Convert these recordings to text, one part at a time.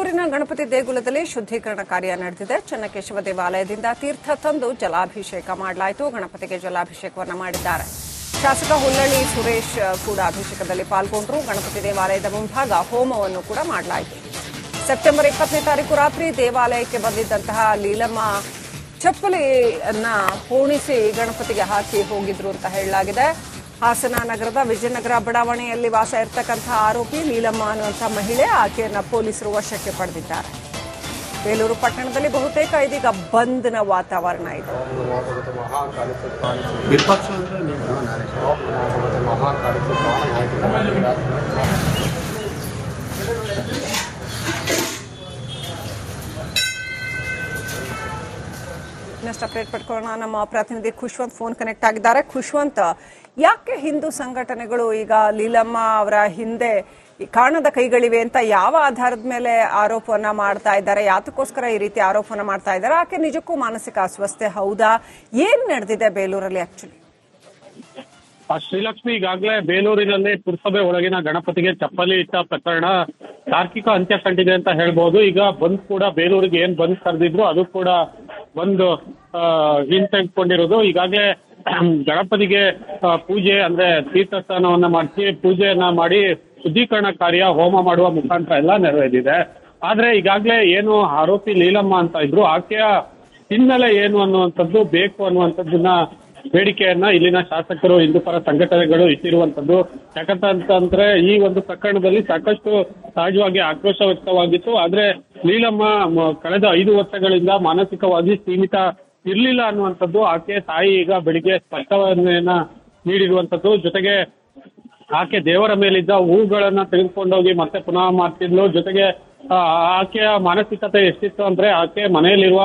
ಬೇಲೂರಿನ ಗಣಪತಿ ದೇಗುಲದಲ್ಲಿ ಶುದ್ದೀಕರಣ ಕಾರ್ಯ ನಡೆದಿದೆ. ಚನ್ನಕೇಶವ ದೇವಾಲಯದಿಂದ ತೀರ್ಥ ತಂದು ಜಲಾಭಿಷೇಕ ಮಾಡಲಾಯಿತು. ಗಣಪತಿಗೆ ಜಲಾಭಿಷೇಕವನ್ನು ಮಾಡಿದ್ದಾರೆ. ಶಾಸಕ ಹುಲ್ಲಳ್ಳಿ ಸುರೇಶ್ ಕೂಡ ಅಭಿಷೇಕದಲ್ಲಿ ಪಾಲ್ಗೊಂಡರು. ಗಣಪತಿ ದೇವಾಲಯದ ಮುಂಭಾಗ ಹೋಮವನ್ನು ಕೂಡ ಮಾಡಲಾಯಿತು. ಸೆಪ್ಟೆಂಬರ್ ಇಪ್ಪತ್ತನೇ ತಾರೀಕು ರಾತ್ರಿ ದೇವಾಲಯಕ್ಕೆ ಬಂದಿದ್ದಂತಹ ಲೀಲಮ್ಮ ಚಪ್ಪಲಿಯನ್ನ ಪೂರ್ಣಿಸಿ ಗಣಪತಿಗೆ ಹಾಕಿ ಹೋಗಿದ್ರು ಅಂತ ಹೇಳಲಾಗಿದೆ. ಹಾಸನ ನಗರದ ವಿಜಯನಗರ ಬಡಾವಣೆಯಲ್ಲಿ ವಾಸ ಇರತಕ್ಕಂತಹ ಆರೋಪಿ ನೀಲಮ್ಮ ಅನ್ನುವಂಥ ಮಹಿಳೆ ಆಕೆಯನ್ನ ಪೊಲೀಸರು ವಶಕ್ಕೆ ಪಡೆದಿದ್ದಾರೆ. ಬೇಲೂರು ಪಟ್ಟಣದಲ್ಲಿ ಬಹುತೇಕ ಇದೀಗ ಬಂದ್ನ ವಾತಾವರಣ ಇದೆ. ನೆಕ್ಸ್ಟ್ ಅಪ್ಡೇಟ್ ಪಡ್ಕೊಳ್ಳೋಣ. ನಮ್ಮ ಪ್ರತಿನಿಧಿ ಖುಷ್ವಂತ್ ಫೋನ್ ಕನೆಕ್ಟ್ ಆಗಿದ್ದಾರೆ. ಖುಷ್ವಂತ್ ಯಾಕೆ ಹಿಂದೂ ಸಂಘಟನೆಗಳು ಈಗ ಲೀಲಮ್ಮ ಅವರ ಹಿಂದೆ ಕಾಣದ ಕೈಗಳಿವೆ ಅಂತ ಯಾವ ಆಧಾರದ ಮೇಲೆ ಆರೋಪವನ್ನ ಮಾಡ್ತಾ ಇದ್ದಾರೆ? ಯಾತಕ್ಕೋಸ್ಕರ ಈ ರೀತಿ ಆರೋಪವನ್ನ ಮಾಡ್ತಾ ಇದ್ದಾರೆ? ಆಕೆ ನಿಜಕ್ಕೂ ಮಾನಸಿಕ ಅಸ್ವಸ್ಥೆ ಹೌದಾ? ಏನ್ ನಡೆದಿದೆ ಬೇಲೂರಲ್ಲಿ ಆಕ್ಚುಲಿ ಶ್ರೀಲಕ್ಷ್ಮಿ ಈಗಾಗಲೇ ಬೇಲೂರಿನಲ್ಲಿ ಪುರಸಭೆ ಒಳಗಿನ ಗಣಪತಿಗೆ ಚಪ್ಪಲಿ ಇಟ್ಟ ಪ್ರಕರಣ ತಾರ್ಕಿಕ ಅಂತ್ಯ ಕಂಡಿದೆ ಅಂತ ಹೇಳ್ಬೋದು. ಈಗ ಬಂದ್ ಕೂಡ ಬೇಲೂರಿಗೆ ಏನ್ ಬಂದ್ ಕರೆದಿದ್ರು ಅದು ಕೂಡ ಒಂದು ಆ, ಹಿಂತೆಗೆದುಕೊಂಡಿರೋದು. ಈಗಾಗಲೇ ಗಣಪತಿಗೆ ಪೂಜೆ ಅಂದ್ರೆ ತೀರ್ಥಸ್ಥಾನವನ್ನ ಮಾಡಿಸಿ, ಪೂಜೆಯನ್ನ ಮಾಡಿ ಶುದ್ಧೀಕರಣ ಕಾರ್ಯ, ಹೋಮ ಮಾಡುವ ಮುಖಾಂತರ ಎಲ್ಲ ನೆರವೇರಿದೆ. ಆದ್ರೆ ಈಗಾಗಲೇ ಏನು ಆರೋಪಿ ಲೀಲಮ್ಮ ಅಂತ ಇದ್ರು, ಆಕೆಯ ಹಿನ್ನೆಲೆ ಏನು ಅನ್ನುವಂಥದ್ದು, ಬೇಕು ಅನ್ನುವಂಥದ್ದನ್ನ ಬೇಡಿಕೆಯನ್ನ ಇಲ್ಲಿನ ಶಾಸಕರು ಹಿಂದೂ ಪರ ಸಂಘಟನೆಗಳು ಇಟ್ಟಿರುವಂತದ್ದು ಯಾಕಂತಂದ್ರೆ ಈ ಒಂದು ಪ್ರಕರಣದಲ್ಲಿ ಸಾಕಷ್ಟು ಸಹಜವಾಗಿ ಆಕ್ರೋಶ ವ್ಯಕ್ತವಾಗಿತ್ತು. ಆದ್ರೆ ಲೀಲಮ್ಮ ಕಳೆದ ಐದು ವರ್ಷಗಳಿಂದ ಮಾನಸಿಕವಾಗಿ ಸೀಮಿತ ಇರ್ಲಿಲ್ಲ ಅನ್ನುವಂಥದ್ದು ಆಕೆ ತಾಯಿ ಈಗ ಬೆಳಿಗ್ಗೆ ಸ್ಪಷ್ಟವನ್ನ ನೀಡಿರುವಂಥದ್ದು. ಜೊತೆಗೆ ಆಕೆ ದೇವರ ಮೇಲಿದ್ದ ಹೂಗಳನ್ನ ತೆಗೆದುಕೊಂಡೋಗಿ ಮತ್ತೆ ಪುನಃ ಮಾಡ್ತಿದ್ಲು. ಜೊತೆಗೆ ಆಕೆಯ ಮಾನಸಿಕತೆ ಎಷ್ಟಿತ್ತು ಅಂದ್ರೆ ಆಕೆ ಮನೆಯಲ್ಲಿರುವ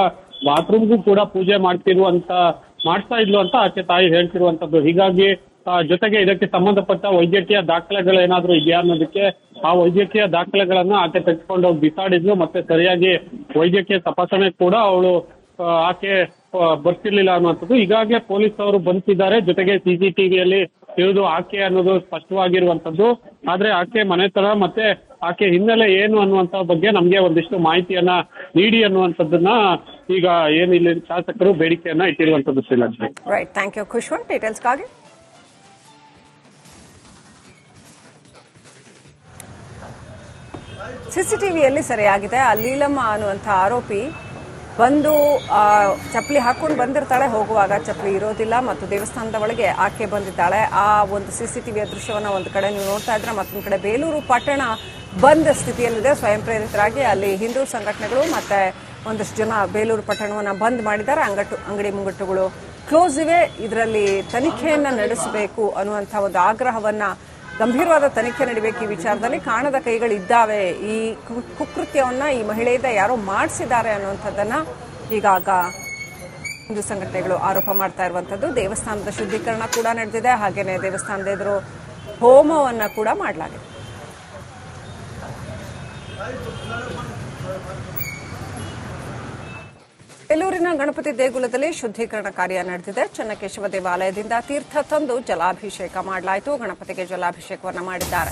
ಬಾತ್ರೂಮ್ಗೂ ಕೂಡ ಪೂಜೆ ಮಾಡ್ತಿರುವಂತ, ಮಾಡ್ತಾ ಇದ್ಲು ಅಂತ ಆಕೆ ತಾಯಿ ಹೇಳ್ತಿರುವಂತದ್ದು ಹೀಗಾಗಿ ಜೊತೆಗೆ ಇದಕ್ಕೆ ಸಂಬಂಧಪಟ್ಟ ವೈದ್ಯಕೀಯ ದಾಖಲೆಗಳೇನಾದ್ರೂ ಇದೆಯಾ ಅನ್ನೋದಕ್ಕೆ ಆ ವೈದ್ಯಕೀಯ ದಾಖಲೆಗಳನ್ನ ಆಕೆ ತೆಗೆದುಕೊಂಡೋಗಿ ಬಿಸಾಡಿದ್ಲು. ಮತ್ತೆ ಸರಿಯಾಗಿ ವೈದ್ಯಕೀಯ ತಪಾಸಣೆ ಕೂಡ ಅವಳು ಆಕೆ ಬರ್ತಿರ್ಲಿಲ್ಲ ಅನ್ನುವಂಥದ್ದು. ಈಗಾಗಲೇ ಪೊಲೀಸ್ ಅವರು ಬಂದಿದ್ದಾರೆ. ಜೊತೆಗೆ ಸಿಸಿಟಿವಿಯಲ್ಲಿ ಇರುವುದು ಆಕೆ ಅನ್ನೋದು ಸ್ಪಷ್ಟವಾಗಿರುವಂಥದ್ದು. ಆದ್ರೆ ಆಕೆ ಮನೆತನ ಮತ್ತೆ ಆಕೆ ಹಿನ್ನೆಲೆ ಏನು ಅನ್ನುವಂತ ಬಗ್ಗೆ ನಮ್ಗೆ ಒಂದಿಷ್ಟು ಮಾಹಿತಿಯನ್ನ ನೀಡಿ ಅನ್ನುವಂಥದ್ದನ್ನ ಈಗ ಏನು ಇಲ್ಲಿ ಶಾಸಕರು ಬೇಡಿಕೆಯನ್ನ ಇಟ್ಟಿರುವಂತದ್ದು ಶ್ರೀಲಕ್ಷ್ಮಿ ರೈಟ್ ಥ್ಯಾಂಕ್ ಯು ಸಿಸಿಟಿವಿಯಲ್ಲಿ ಸರಿಯಾಗಿದೆ. ಆ ಲೀಲಮ್ಮ ಅನ್ನುವಂಥ ಆರೋಪಿ ಬಂದು ಚಪ್ಪಲಿ ಹಾಕೊಂಡು ಬಂದಿರ್ತಾಳೆ. ಹೋಗುವಾಗ ಚಪ್ಪಲಿ ಇರೋದಿಲ್ಲ ಮತ್ತು ದೇವಸ್ಥಾನದ ಒಳಗೆ ಆಕೆ ಬಂದಿದ್ದಾಳೆ. ಆ ಒಂದು ಸಿ ಸಿ ಟಿವಿಯ ದೃಶ್ಯವನ್ನು ಒಂದು ಕಡೆ ನೀವು ನೋಡ್ತಾ ಇದ್ರೆ ಮತ್ತೊಂದು ಕಡೆ ಬೇಲೂರು, ಪಟ್ಟಣ ಬಂದ್ ಸ್ಥಿತಿಯಲ್ಲಿದೆ. ಸ್ವಯಂ ಪ್ರೇರಿತರಾಗಿ ಅಲ್ಲಿ ಹಿಂದೂ ಸಂಘಟನೆಗಳು ಮತ್ತೆ ಒಂದಷ್ಟು ಜನ ಬೇಲೂರು ಪಟ್ಟಣವನ್ನು ಬಂದ್ ಮಾಡಿದ್ದಾರೆ. ಅಂಗಟ್ಟು, ಅಂಗಡಿ ಮುಂಗಟ್ಟುಗಳು ಕ್ಲೋಸ್ ಇವೆ. ಇದರಲ್ಲಿ ತನಿಖೆಯನ್ನು ನಡೆಸಬೇಕು ಅನ್ನುವಂಥ ಒಂದು ಆಗ್ರಹವನ್ನ ಗಂಭೀರವಾದ ತನಿಖೆ ನಡೀಬೇಕು ಈ ವಿಚಾರದಲ್ಲಿ. ಕಾಣದ ಕೈಗಳಿದ್ದಾವೆ. ಈ ಕುಕೃತ್ಯವನ್ನ ಈ ಮಹಿಳೆಯಿಂದ ಯಾರೋ ಮಾಡಿಸಿದ್ದಾರೆ ಅನ್ನುವಂಥದ್ದನ್ನ ಈಗಾಗ ಹಿಂದೂ ಸಂಘಟನೆಗಳು ಆರೋಪ ಮಾಡ್ತಾ ಇರುವಂತದ್ದು ದೇವಸ್ಥಾನದ ಶುದ್ಧೀಕರಣ ಕೂಡ ನಡೆದಿದೆ. ಹಾಗೇನೆ ದೇವಸ್ಥಾನದ ಎದುರು ಹೋಮವನ್ನ ಕೂಡ ಮಾಡಲಾಗಿದೆ. ಬೇಲೂರಿನ ಗಣಪತಿ ದೇಗುಲದಲ್ಲಿ ಶುದ್ದೀಕರಣ ಕಾರ್ಯ ನಡೆದಿದೆ. ಚನ್ನಕೇಶವ ದೇವಾಲಯದಿಂದ ತೀರ್ಥ ತಂದು ಜಲಾಭಿಷೇಕ ಮಾಡಲಾಯಿತು. ಗಣಪತಿಗೆ ಜಲಾಭಿಷೇಕವನ್ನು ಮಾಡಿದ್ದಾರೆ.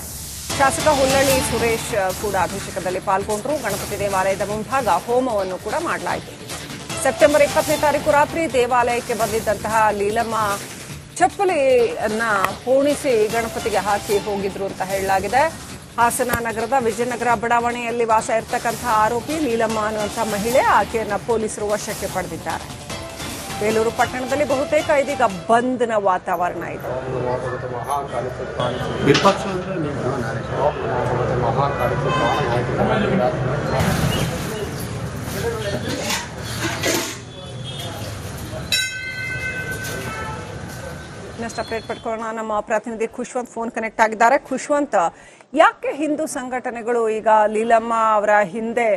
ಶಾಸಕ ಹುಲ್ಲಳ್ಳಿ ಸುರೇಶ್ ಕೂಡ ಅಭಿಷೇಕದಲ್ಲಿ ಪಾಲ್ಗೊಂಡರು. ಗಣಪತಿ ದೇವಾಲಯದ ಮುಂಭಾಗ ಹೋಮವನ್ನು ಕೂಡ ಮಾಡಲಾಯಿತು. ಸೆಪ್ಟೆಂಬರ್ ಇಪ್ಪತ್ತನೇ ತಾರೀಕು ರಾತ್ರಿ ದೇವಾಲಯಕ್ಕೆ ಬಂದಿದ್ದಂತಹ ಲೀಲಮ್ಮ ಚಪ್ಪಲಿಯನ್ನ ಪೂರ್ಣಿಸಿ ಗಣಪತಿಗೆ ಹಾಕಿ ಹೋಗಿದ್ರು ಅಂತ ಹೇಳಲಾಗಿದೆ. ಹಾಸನ ನಗರದ ವಿಜಯನಗರ ಬಡಾವಣೆಯಲ್ಲಿ ವಾಸ ಇರತಕ್ಕಂತಹ ಆರೋಪಿ ನೀಲಮ್ಮ ಅನ್ನುವಂಥ ಮಹಿಳೆ ಆಕೆಯನ್ನ ಪೊಲೀಸರು ವಶಕ್ಕೆ ಪಡೆದಿದ್ದಾರೆ. ಬೇಲೂರು ಪಟ್ಟಣದಲ್ಲಿ ಬಹುತೇಕ ಇದೀಗ ಬಂದ್ನ ವಾತಾವರಣ ಇದೆ. ಇನ್ನಷ್ಟು ಅಪ್ಡೇಟ್ ಪಡ್ಕೊಳ್ಳೋಣ. ನಮ್ಮ ಪ್ರತಿನಿಧಿ ಖುಷ್ವಂತ್ ಫೋನ್ ಕನೆಕ್ಟ್ ಆಗಿದ್ದಾರೆ. ಖುಷ್ವಂತ್ ಯಾಕೆ ಹಿಂದೂ ಸಂಘಟನೆಗಳು ಈಗ ಲೀಲಮ್ಮ ಅವರ ಹಿಂದೆ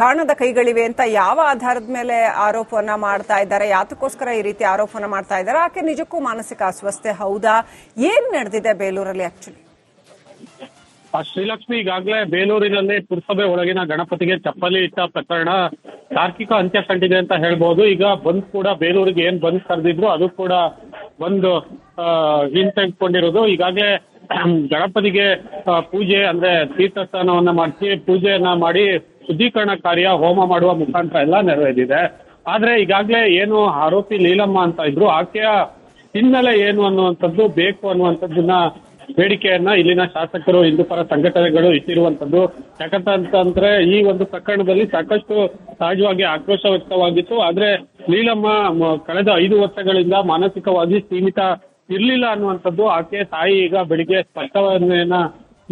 ಕಾಣದ ಕೈಗಳಿವೆ ಅಂತ ಯಾವ ಆಧಾರದ ಮೇಲೆ ಆರೋಪವನ್ನ ಮಾಡ್ತಾ ಇದ್ದಾರೆ? ಯಾತಕ್ಕೋಸ್ಕರ ಈ ರೀತಿ ಆರೋಪವನ್ನ ಮಾಡ್ತಾ ಇದ್ದಾರೆ? ಆಕೆ ನಿಜಕ್ಕೂ ಮಾನಸಿಕ ಅಸ್ವಸ್ಥೆ, ಹೌದಾ? ಏನ್ ನಡೆದಿದೆ ಬೇಲೂರಲ್ಲಿ ಆಕ್ಚುಲಿ ಶ್ರೀಲಕ್ಷ್ಮಿ ಈಗಾಗಲೇ ಬೇಲೂರಿನಲ್ಲಿ ಪುರಸಭೆ ಒಳಗಿನ ಗಣಪತಿಗೆ ಚಪ್ಪಲಿ ಇಟ್ಟ ಪ್ರಕರಣ ತಾರ್ಕಿಕ ಅಂತ್ಯ ಕಂಡಿದೆ ಅಂತ ಹೇಳ್ಬೋದು. ಈಗ ಬಂದ್ ಕೂಡ ಬೇಲೂರಿಗೆ ಏನ್ ಬಂದ್ ಕರೆದಿದ್ರು ಅದು ಕೂಡ ಒಂದು ಹಿಂತೆಗೆದುಕೊಂಡಿರೋದು. ಈಗಾಗಲೇ ಗಣಪತಿಗೆ ಪೂಜೆ ಅಂದ್ರೆ ತೀರ್ಥಸ್ಥಾನವನ್ನ ಮಾಡಿಸಿ, ಪೂಜೆಯನ್ನ ಮಾಡಿ ಶುದ್ಧೀಕರಣ ಕಾರ್ಯ, ಹೋಮ ಮಾಡುವ ಮುಖಾಂತರ ಎಲ್ಲ ನೆರವೇರಿದೆ. ಆದ್ರೆ ಈಗಾಗಲೇ ಏನು ಆರೋಪಿ ಲೀಲಮ್ಮ ಅಂತ ಇದ್ರು, ಆಕೆಯ ಹಿನ್ನೆಲೆ ಏನು ಅನ್ನುವಂಥದ್ದು, ಬೇಕು ಅನ್ನುವಂಥದ್ದನ್ನ ಬೇಡಿಕೆಯನ್ನ ಇಲ್ಲಿನ ಶಾಸಕರು, ಹಿಂದೂ ಪರ ಸಂಘಟನೆಗಳು ಇಟ್ಟಿರುವಂತದ್ದು ಯಾಕಂತಂದ್ರೆ ಈ ಒಂದು ಪ್ರಕರಣದಲ್ಲಿ ಸಾಕಷ್ಟು ಸಹಜವಾಗಿ ಆಕ್ರೋಶ ವ್ಯಕ್ತವಾಗಿತ್ತು. ಆದ್ರೆ ಲೀಲಮ್ಮ ಕಳೆದ ಐದು ವರ್ಷಗಳಿಂದ ಮಾನಸಿಕವಾಗಿ ಸೀಮಿತ ಇರ್ಲಿಲ್ಲ ಅನ್ನುವಂಥದ್ದು ಆಕೆ ತಾಯಿ ಈಗ ಬೆಳಿಗ್ಗೆ ಸ್ಪಷ್ಟವನ್ನ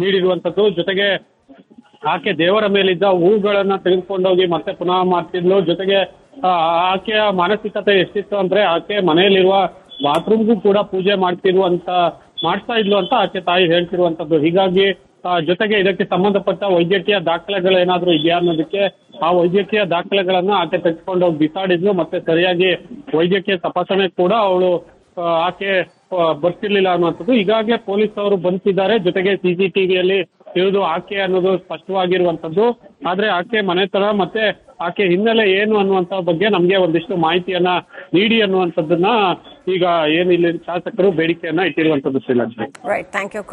ನೀಡಿರುವಂಥದ್ದು. ಜೊತೆಗೆ ಆಕೆ ದೇವರ ಮೇಲಿದ್ದ ಹೂಗಳನ್ನ ತೆಗೆದುಕೊಂಡೋಗಿ ಮತ್ತೆ ಪುನಃ ಮಾಡ್ತಿದ್ಲು. ಜೊತೆಗೆ ಆಕೆಯ ಮಾನಸಿಕತೆ ಎಷ್ಟಿತ್ತು ಅಂದ್ರೆ ಆಕೆ ಮನೆಯಲ್ಲಿರುವ ಬಾತ್ರೂಮ್ಗೂ ಕೂಡ ಪೂಜೆ ಮಾಡ್ತಿರುವಂತ, ಮಾಡ್ತಾ ಇದ್ಲು ಅಂತ ಆಕೆ ತಾಯಿ ಹೇಳ್ತಿರುವಂತದ್ದು ಹೀಗಾಗಿ ಜೊತೆಗೆ ಇದಕ್ಕೆ ಸಂಬಂಧಪಟ್ಟ ವೈದ್ಯಕೀಯ ದಾಖಲೆಗಳೇನಾದ್ರೂ ಇದೆಯಾ ಅನ್ನೋದಕ್ಕೆ ಆ ವೈದ್ಯಕೀಯ ದಾಖಲೆಗಳನ್ನ ಆಕೆ ತೆಗೆದುಕೊಂಡೋಗಿ ಬಿಸಾಡಿದ್ಲು. ಮತ್ತೆ ಸರಿಯಾಗಿ ವೈದ್ಯಕೀಯ ತಪಾಸಣೆ ಕೂಡ ಅವಳು ಆಕೆ ಬರ್ತಿರ್ಲಿಲ್ಲ ಅನ್ನುವಂಥದ್ದು. ಈಗಾಗಲೇ ಪೊಲೀಸ್ ಅವರು ಬಂದಿದ್ದಾರೆ. ಜೊತೆಗೆ ಸಿಸಿಟಿವಿಯಲ್ಲಿ ಇರುವುದು ಆಕೆ ಅನ್ನೋದು ಸ್ಪಷ್ಟವಾಗಿರುವಂತದ್ದು ಆದ್ರೆ ಆಕೆ ಮನೆತನ ಮತ್ತೆ ಆಕೆ ಹಿನ್ನೆಲೆ ಏನು ಅನ್ನುವಂತ ಬಗ್ಗೆ ನಮ್ಗೆ ಒಂದಿಷ್ಟು ಮಾಹಿತಿಯನ್ನ ನೀಡಿ ಅನ್ನುವಂಥದ್ದನ್ನ ಈಗ ಏನು ಇಲ್ಲಿ ಶಾಸಕರು ಬೇಡಿಕೆಯನ್ನ ಇಟ್ಟಿರುವಂತದ್ದು ಶ್ರೀಲಕ್ಷ್ಮಿ ರೈಟ್ ಥ್ಯಾಂಕ್ ಯು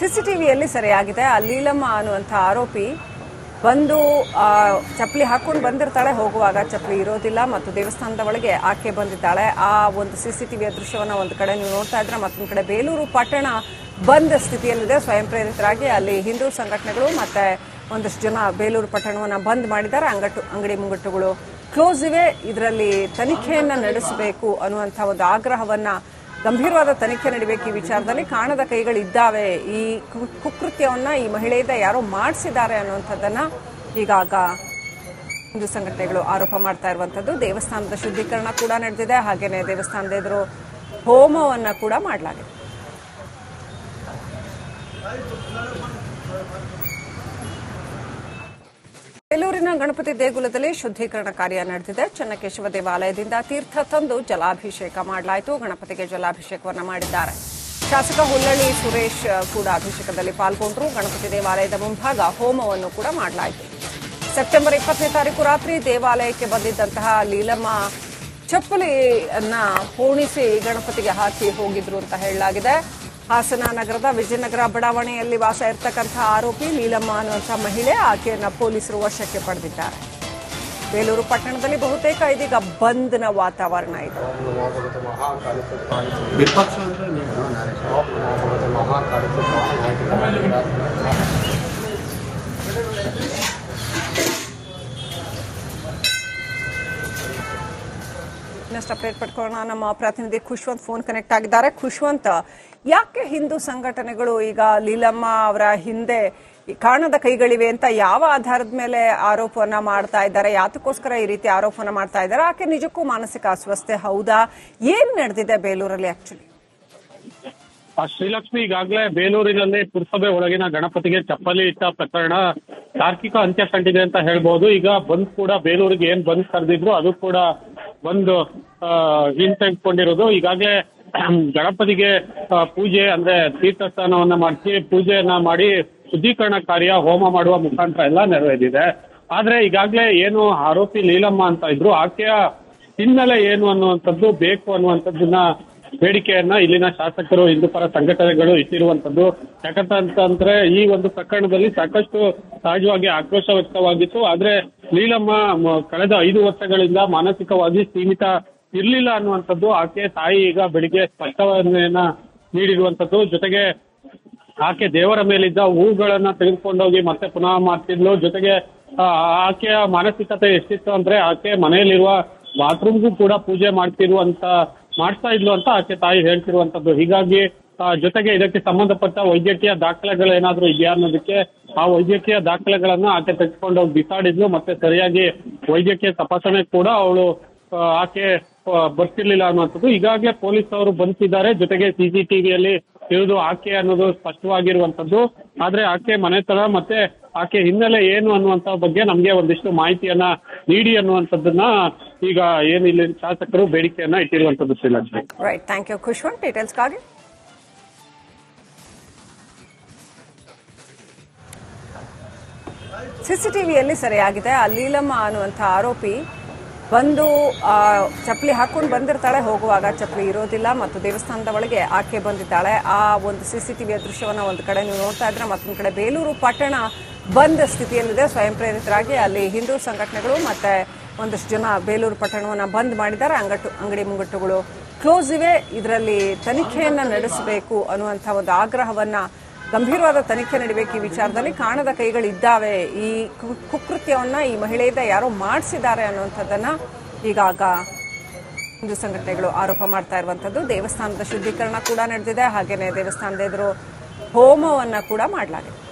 ಸಿಸಿಟಿವಿಯಲ್ಲಿ ಸರಿಯಾಗಿದೆ. ಆ ಲೀಲಮ್ಮ ಅನ್ನುವಂಥ ಆರೋಪಿ ಬಂದು ಚಪ್ಪಲಿ ಹಾಕೊಂಡು ಬಂದಿರ್ತಾಳೆ. ಹೋಗುವಾಗ ಚಪ್ಪಲಿ ಇರೋದಿಲ್ಲ ಮತ್ತು ದೇವಸ್ಥಾನದ ಒಳಗೆ ಆಕೆ ಬಂದಿದ್ದಾಳೆ. ಆ ಒಂದು ಸಿ ಸಿ ಟಿವಿಯ ದೃಶ್ಯವನ್ನು ಒಂದು ಕಡೆ ನೀವು ನೋಡ್ತಾ ಇದ್ರೆ ಮತ್ತೊಂದು ಕಡೆ ಬೇಲೂರು, ಪಟ್ಟಣ ಬಂದ ಸ್ಥಿತಿಯಲ್ಲಿದೆ ಸ್ವಯಂ ಪ್ರೇರಿತರಾಗಿ ಅಲ್ಲಿ ಹಿಂದೂ ಸಂಘಟನೆಗಳು ಮತ್ತೆ ಒಂದಷ್ಟು ಜನ ಬೇಲೂರು ಪಟ್ಟಣವನ್ನು ಬಂದ್ ಮಾಡಿದ್ದಾರೆ. ಅಂಗಟ್ಟು, ಅಂಗಡಿ ಮುಂಗಟ್ಟುಗಳು ಕ್ಲೋಸ್ ಇವೆ. ಇದರಲ್ಲಿ ತನಿಖೆಯನ್ನು ನಡೆಸಬೇಕು ಅನ್ನುವಂಥ ಒಂದು ಆಗ್ರಹವನ್ನ ಗಂಭೀರವಾದ ತನಿಖೆ ನಡೀಬೇಕು ಈ ವಿಚಾರದಲ್ಲಿ. ಕಾಣದ ಕೈಗಳಿದ್ದಾವೆ. ಈ ಕುಕೃತ್ಯವನ್ನ ಈ ಮಹಿಳೆಯಿಂದ ಯಾರೋ ಮಾಡಿಸಿದ್ದಾರೆ ಅನ್ನುವಂಥದ್ದನ್ನ ಈಗಾಗ ಹಿಂದೂ ಸಂಘಟನೆಗಳು ಆರೋಪ ಮಾಡ್ತಾ ಇರುವಂತದ್ದು ದೇವಸ್ಥಾನದ ಶುದ್ಧೀಕರಣ ಕೂಡ ನಡೆದಿದೆ. ಹಾಗೇನೆ ದೇವಸ್ಥಾನದ ಎದುರು ಹೋಮವನ್ನ ಕೂಡ ಮಾಡಲಾಗಿದೆ. ಬೇಲೂರಿನ ಗಣಪತಿ ದೇಗುಲದಲ್ಲಿ ಶುದ್ಧೀಕರಣ ಕಾರ್ಯ ನಡೆದಿದೆ. ಚನ್ನಕೇಶವ ದೇವಾಲಯದಿಂದ ತೀರ್ಥ ತಂದು ಜಲಾಭಿಷೇಕ ಮಾಡಲಾಯಿತು. ಗಣಪತಿಗೆ ಜಲಾಭಿಷೇಕವನ್ನು ಮಾಡಿದ್ದಾರೆ. ಶಾಸಕ ಹುಲ್ಲಳ್ಳಿ ಸುರೇಶ್ ಕೂಡ ಅಭಿಷೇಕದಲ್ಲಿ ಪಾಲ್ಗೊಂಡರು. ಗಣಪತಿ ದೇವಾಲಯದ ಮುಂಭಾಗ ಹೋಮವನ್ನು ಕೂಡ ಮಾಡಲಾಯಿತು. ಸೆಪ್ಟೆಂಬರ್ ಇಪ್ಪತ್ತನೇ ತಾರೀಕು ರಾತ್ರಿ ದೇವಾಲಯಕ್ಕೆ ಬಂದಿದ್ದಂತಹ ಲೀಲಮ್ಮ ಚಪ್ಪಲಿಯನ್ನ ಪೋಣಿಸಿ ಗಣಪತಿಗೆ ಹಾಕಿ ಹೋಗಿದ್ರು ಅಂತ ಹೇಳಲಾಗಿದೆ. ಹಾಸನ ನಗರದ ವಿಜಯನಗರ ಬಡಾವಣೆಯಲ್ಲಿ ವಾಸ ಇರ್ತಕ್ಕಂತಹ ಆರೋಪಿ ನೀಲಮ್ಮ ಅನ್ನುವಂಥ ಮಹಿಳೆ ಆಕೆಯನ್ನ ಪೊಲೀಸರು ವಶಕ್ಕೆ ಪಡೆದಿದ್ದಾರೆ. ಬೇಲೂರು ಪಟ್ಟಣದಲ್ಲಿ ಬಹುತೇಕ ಇದೀಗ ಬಂದ್ನ ವಾತಾವರಣ ಇದೆ. ಇನ್ನಷ್ಟು ಅಪ್ಡೇಟ್ ಪಡ್ಕೊಳ್ಳೋಣ. ನಮ್ಮ ಪ್ರತಿನಿಧಿ ಖುಷ್ವಂತ್ ಫೋನ್ ಕನೆಕ್ಟ್ ಆಗಿದ್ದಾರೆ. ಖುಷ್ವಂತ್ ಯಾಕೆ ಹಿಂದೂ ಸಂಘಟನೆಗಳು ಈಗ ಲೀಲಮ್ಮ ಅವರ ಹಿಂದೆ ಕಾಣದ ಕೈಗಳಿವೆ ಅಂತ ಯಾವ ಆಧಾರದ ಮೇಲೆ ಆರೋಪವನ್ನ ಮಾಡ್ತಾ ಇದ್ದಾರೆ? ಯಾತಕ್ಕೋಸ್ಕರ ಈ ರೀತಿ ಆರೋಪವನ್ನ ಮಾಡ್ತಾ ಇದ್ದಾರೆ? ಆಕೆ ನಿಜಕ್ಕೂ ಮಾನಸಿಕ ಅಸ್ವಸ್ಥೆ ಹೌದಾ? ಏನ್ ನಡೆದಿದೆ ಬೇಲೂರಲ್ಲಿ ಆಕ್ಚುಲಿ ಶ್ರೀಲಕ್ಷ್ಮಿ ಈಗಾಗಲೇ ಬೇಲೂರಿನಲ್ಲಿ ಪುರಸಭೆ ಒಳಗಿನ ಗಣಪತಿಗೆ ಚಪ್ಪಲಿ ಇಟ್ಟ ಪ್ರಕರಣ ತಾರ್ಕಿಕ ಅಂತ್ಯ ಕಂಡಿದೆ ಅಂತ ಹೇಳ್ಬೋದು. ಈಗ ಬಂದ್ ಕೂಡ ಬೇಲೂರಿಗೆ ಏನ್ ಬಂದ್ ಕರೆದಿದ್ರು ಅದು ಕೂಡ ಒಂದು ಆ, ಹಿಂತೆಗೆದುಕೊಂಡಿರೋದು. ಈಗಾಗಲೇ ಗಣಪತಿಗೆ ಪೂಜೆ ಅಂದ್ರೆ ತೀರ್ಥಸ್ಥಾನವನ್ನ ಮಾಡಿಸಿ, ಪೂಜೆಯನ್ನ ಮಾಡಿ ಶುದ್ಧೀಕರಣ ಕಾರ್ಯ, ಹೋಮ ಮಾಡುವ ಮುಖಾಂತರ ಎಲ್ಲ ನೆರವೇರಿದೆ. ಆದ್ರೆ ಈಗಾಗಲೇ ಏನು ಆರೋಪಿ ಲೀಲಮ್ಮ ಅಂತ ಇದ್ರು, ಆಕೆಯ ಹಿನ್ನೆಲೆ ಏನು ಅನ್ನುವಂಥದ್ದು, ಬೇಕು ಅನ್ನುವಂಥದ್ದನ್ನ ಬೇಡಿಕೆಯನ್ನ ಇಲ್ಲಿನ ಶಾಸಕರು ಹಿಂದೂ ಪರ ಸಂಘಟನೆಗಳು ಇಟ್ಟಿರುವಂತದ್ದು ಯಾಕಂತಂದ್ರೆ ಈ ಒಂದು ಪ್ರಕರಣದಲ್ಲಿ ಸಾಕಷ್ಟು ಸಹಜವಾಗಿ ಆಕ್ರೋಶ ವ್ಯಕ್ತವಾಗಿತ್ತು. ಆದ್ರೆ ಲೀಲಮ್ಮ ಕಳೆದ ಐದು ವರ್ಷಗಳಿಂದ ಮಾನಸಿಕವಾಗಿ ಸೀಮಿತ ಇರ್ಲಿಲ್ಲ ಅನ್ನುವಂಥದ್ದು ಆಕೆ ತಾಯಿ ಈಗ ಬೆಳಿಗ್ಗೆ ಸ್ಪಷ್ಟವನ್ನ ನೀಡಿರುವಂಥದ್ದು. ಜೊತೆಗೆ ಆಕೆ ದೇವರ ಮೇಲಿದ್ದ ಹೂಗಳನ್ನ ತೆಗೆದುಕೊಂಡೋಗಿ ಮತ್ತೆ ಪುನಃ ಮಾಡ್ತಿದ್ಲು. ಜೊತೆಗೆ ಆಕೆಯ ಮಾನಸಿಕತೆ ಎಷ್ಟಿತ್ತು ಅಂದ್ರೆ ಆಕೆ ಮನೆಯಲ್ಲಿರುವ ಬಾತ್ರೂಮ್ಗೂ ಕೂಡ ಪೂಜೆ ಮಾಡ್ತಿರುವಂತ, ಮಾಡ್ತಾ ಇದ್ಲು ಅಂತ ಆಕೆ ತಾಯಿ ಹೇಳ್ತಿರುವಂತದ್ದು ಹೀಗಾಗಿ ಜೊತೆಗೆ ಇದಕ್ಕೆ ಸಂಬಂಧಪಟ್ಟ ವೈದ್ಯಕೀಯ ದಾಖಲೆಗಳೇನಾದ್ರೂ ಇದೆಯಾ ಅನ್ನೋದಕ್ಕೆ ಆ ವೈದ್ಯಕೀಯ ದಾಖಲೆಗಳನ್ನ ಆಕೆ ತೆಗೆದುಕೊಂಡೋಗಿ ಬಿಸಾಡಿದ್ಲು. ಮತ್ತೆ ಸರಿಯಾಗಿ ವೈದ್ಯಕೀಯ ತಪಾಸಣೆ ಕೂಡ ಅವಳು ಆಕೆ ಬರ್ತಿರ್ಲಿಲ್ಲ ಅನ್ನುವಂಥದ್ದು. ಈಗಾಗಲೇ ಪೊಲೀಸ್ ಅವರು ಬಂದಿದ್ದಾರೆ. ಜೊತೆಗೆ ಸಿಸಿಟಿವಿಯಲ್ಲಿ ಇರುವುದು ಆಕೆ ಅನ್ನೋದು ಸ್ಪಷ್ಟವಾಗಿರುವಂತದ್ದು ಆದ್ರೆ ಆಕೆ ಮನೆತನ ಮತ್ತೆ ಆಕೆ ಹಿನ್ನೆಲೆ ಏನು ಅನ್ನುವಂತ ಬಗ್ಗೆ ನಮ್ಗೆ ಒಂದಿಷ್ಟು ಮಾಹಿತಿಯನ್ನ ನೀಡಿ ಅನ್ನುವಂಥದ್ದನ್ನ ಈಗ ಏನು ಇಲ್ಲಿ ಶಾಸಕರು ಬೇಡಿಕೆಯನ್ನ ಇಟ್ಟಿರುವಂತದ್ದು ರೈಟ್ ಥ್ಯಾಂಕ್ ಯು ಸಿಸಿಟಿವಿಯಲ್ಲಿ ಸರಿಯಾಗಿದೆ. ಆ ಲೀಲಮ್ಮ ಅನ್ನುವಂಥ ಆರೋಪಿ ಬಂದು ಚಪ್ಪಲಿ ಹಾಕೊಂಡು ಬಂದಿರ್ತಾಳೆ. ಹೋಗುವಾಗ ಚಪ್ಪಲಿ ಇರೋದಿಲ್ಲ ಮತ್ತು ದೇವಸ್ಥಾನದ ಒಳಗೆ ಆಕೆ ಬಂದಿದ್ದಾಳೆ. ಆ ಒಂದು ಸಿ ಸಿ ಟಿವಿಯ ದೃಶ್ಯವನ್ನು ಒಂದು ಕಡೆ ನೀವು ನೋಡ್ತಾ ಇದ್ರೆ ಮತ್ತೊಂದು ಕಡೆ ಬೇಲೂರು, ಪಟ್ಟಣ ಬಂದ ಸ್ಥಿತಿಯಲ್ಲಿದೆ. ಸ್ವಯಂ ಪ್ರೇರಿತರಾಗಿ ಅಲ್ಲಿ ಹಿಂದೂ ಸಂಘಟನೆಗಳು ಮತ್ತೆ ಒಂದಷ್ಟು ಜನ ಬೇಲೂರು ಪಟ್ಟಣವನ್ನು ಬಂದ್ ಮಾಡಿದ್ದಾರೆ. ಅಂಗಟ್ಟು, ಅಂಗಡಿ ಮುಂಗಟ್ಟುಗಳು ಕ್ಲೋಸ್ ಇವೆ. ಇದರಲ್ಲಿ ತನಿಖೆಯನ್ನು ನಡೆಸಬೇಕು ಅನ್ನುವಂಥ ಒಂದು ಆಗ್ರಹವನ್ನ ಗಂಭೀರವಾದ ತನಿಖೆ ನಡೀಬೇಕು ಈ ವಿಚಾರದಲ್ಲಿ. ಕಾಣದ ಕೈಗಳಿದ್ದಾವೆ. ಈ ಕುಕೃತ್ಯವನ್ನ ಈ ಮಹಿಳೆಯಿಂದ ಯಾರೋ ಮಾಡಿಸಿದ್ದಾರೆ ಅನ್ನುವಂಥದ್ದನ್ನ ಈಗಾಗ ಹಿಂದೂ ಸಂಘಟನೆಗಳು ಆರೋಪ ಮಾಡ್ತಾ ಇರುವಂಥದ್ದು. ದೇವಸ್ಥಾನದ ಶುದ್ಧೀಕರಣ ಕೂಡ ನಡೆದಿದೆ. ಹಾಗೇನೆ ದೇವಸ್ಥಾನದ ಎದುರು ಹೋಮವನ್ನ ಕೂಡ ಮಾಡಲಾಗಿದೆ.